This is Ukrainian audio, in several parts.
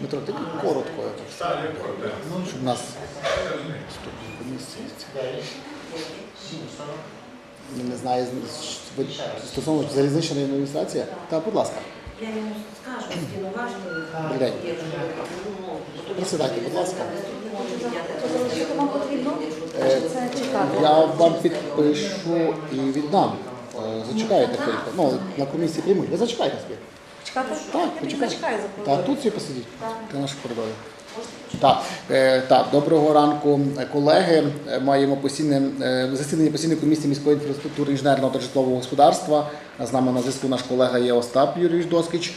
Дмитро, ти коротко, щоб нас. Ну, Не знаю, стосовно залізничної адміністрації? Та, будь ласка, Я йому скажу. Ну, Присідайте, будь ласка. Е? Я вам підпишу і віддам. Е, Зачекайте хвильку. Ну, на комісії приймуть. Ви зачекайте собі. Чекати? Так, Я. Зачекаю за Так, кордоном. тут всі посидіть. Та наш коридор. Так, е, так, доброго ранку, е, колеги. Е, Маємо постійне е, засідання постійної комісії міської інфраструктури інженерного та житлового господарства. З нами на зв'язку наш колега є Остап Юрійович Доскіч.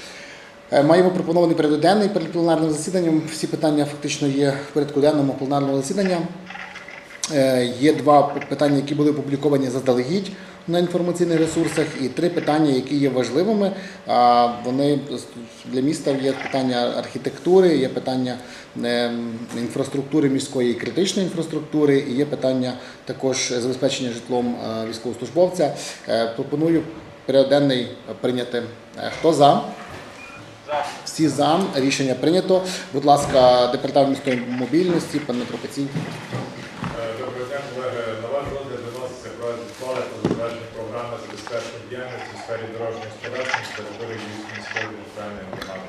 Е, Маємо пропонований порядок денний перед пленарним засіданням. Всі питання фактично є в порядку денному пленарного засідання. Е, Є два питання, які були опубліковані заздалегідь на інформаційних ресурсах, і три питання, які є важливими. Вони для міста є питання архітектури, є питання е, інфраструктури міської і критичної інфраструктури, і є питання також забезпечення житлом е, військовослужбовця. Е, Пропоную порядок денний прийняти. Хто за? Всі за рішення прийнято. Будь ласка, департамент міської мобільності, пане Тропецій. Доброго дня, колеги. На ваш розгляд виноситься проект ухвали про затвердження програми забезпечення діяльності у сфері дорожнього господарства з території міської територіальної громади.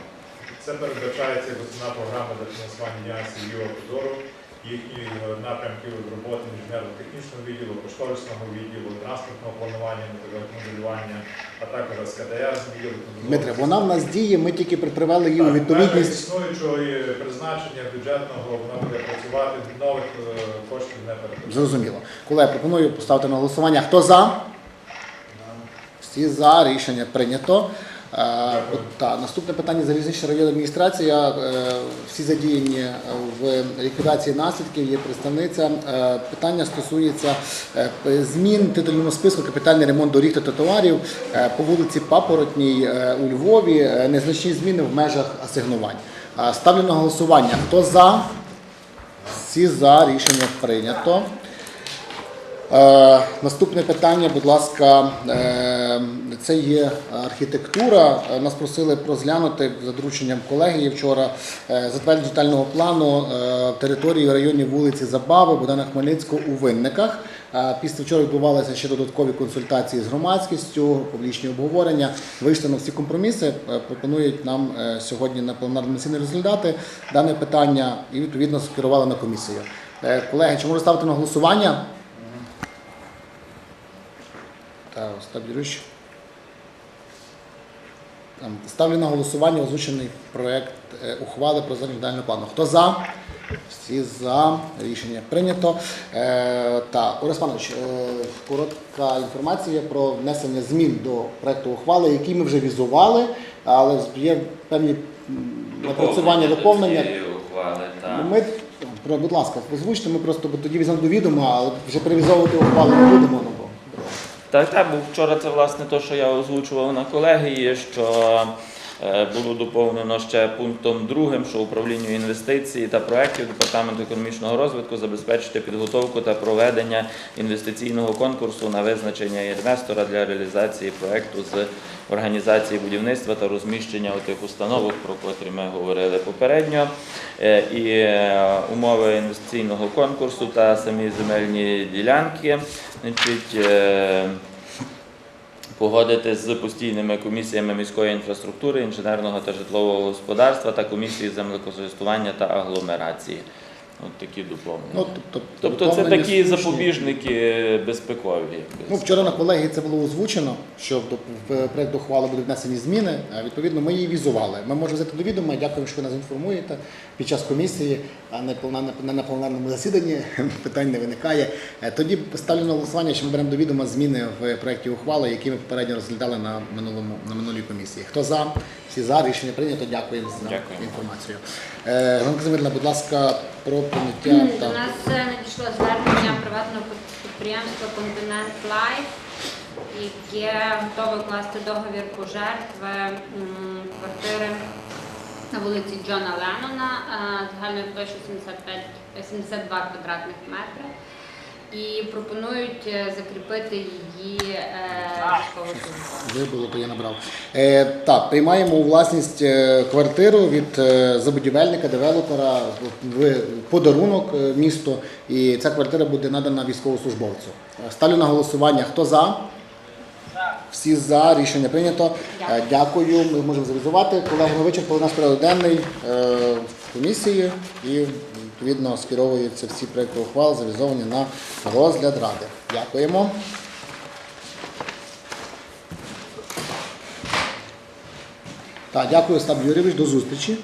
Це передбачається як основна програма для фінансування діяльності Юра Подору, їхні е, напрямки роботи інженерно-технічного відділу, кошторисного відділу, транспортного планування, моделювання, а також СКДР з відділу. Дмитре, вона в нас діє, ми тільки привели її у Так, відповідність. існуючого і призначення бюджетного вона буде працювати, нових е, коштів не передбачається. Зрозуміло. Колеги, пропоную поставити на голосування. Хто за? Всі за рішення прийнято. Е, та, наступне питання залізнична районна адміністрація. Е, всі задіяні в ліквідації наслідків. Є представниця. Е, питання стосується е, змін титульному списку капітальний ремонт доріг та тротуарів по вулиці Папоротній у Львові. Незначні зміни в межах асигнувань. Ставлю на голосування. Хто за? Всі за рішення прийнято. Е, наступне питання, будь ласка, е, це є архітектура. Е, Нас просили розглянути за дорученням колегії вчора затвердження детального плану території в районі вулиці Забави Богдана Хмельницького у Винниках. Після вчора відбувалися ще додаткові консультації з громадськістю, публічні обговорення. Вийшли на всі компроміси. Пропонують нам сьогодні на пленарному засіданні розглядати дане питання і відповідно скерували на комісію. Колеги, чи можу ставити на голосування? Та Остап Юрійович. Ставлю на голосування озвучений проект е, ухвали про затвердження плану. Хто за? Всі за. Рішення прийнято. Е, та, Орес Панович, е, коротка інформація про внесення змін до проекту ухвали, який ми вже візували, але є певні напрацювання доповнення. ухвали. Ну, Ми, будь ласка, озвучте, ми просто тоді візьмемо до відома, але вже перевізовувати ухвалу не будемо. Так, так, бо вчора це власне те, що я озвучував на колегії, що було доповнено ще пунктом другим, що управлінню інвестицій та проєктів Департаменту економічного розвитку забезпечити підготовку та проведення інвестиційного конкурсу на визначення інвестора для реалізації проєкту з організації будівництва та розміщення тих установок, про котрі ми говорили попередньо. Е, І е, умови інвестиційного конкурсу та самі земельні ділянки. Значить, е, погодити з постійними комісіями міської інфраструктури, інженерного та житлового господарства та комісії землекористування та агломерації. От такі доповнення. ну, тобто, тобто це доповнення такі слушні. запобіжники безпекові. якби Ну, вчора на колегії це було озвучено, що до в проект ухвали будуть внесені зміни. а, Відповідно, ми її візували. Ми можемо взяти до відома. Дякую, що ви нас інформуєте під час комісії, а не не на пленарному засіданні. Питань не виникає. Е, Тоді ставлю на голосування, що ми беремо до відома зміни в проєкті ухвали, які ми попередньо розглядали на минулому на минулій комісії. Хто за? Всі за рішення прийнято. Дякуємо за Дякую. інформацію. Е, Ганна Казимирівна, будь ласка, про прийняття До нас е, надійшло звернення приватного підприємства Континент Лайф, яке готове класти договір пожертви квартири на вулиці Джона Леннона е, загальною площею 72 квадратних метри. І пропонують е, закріпити її е, військовослужбовцем. Вибуло, я набрав. Е, так, приймаємо у власність е, квартиру від е, забудівельника, девелопера в подарунок е, місту, і ця квартира буде надана військовослужбовцю. Е, Ставлю на голосування. Хто за? Всі за, рішення прийнято. Е, Дякую. Ми можемо завізувати. Колеги, ми вичерпали наш порядок денний е, в комісії і відповідно скеровуються всі проекти ухвал, завізовані на розгляд ради. Дякуємо. Так, дякую, Остап Юрійович. До зустрічі.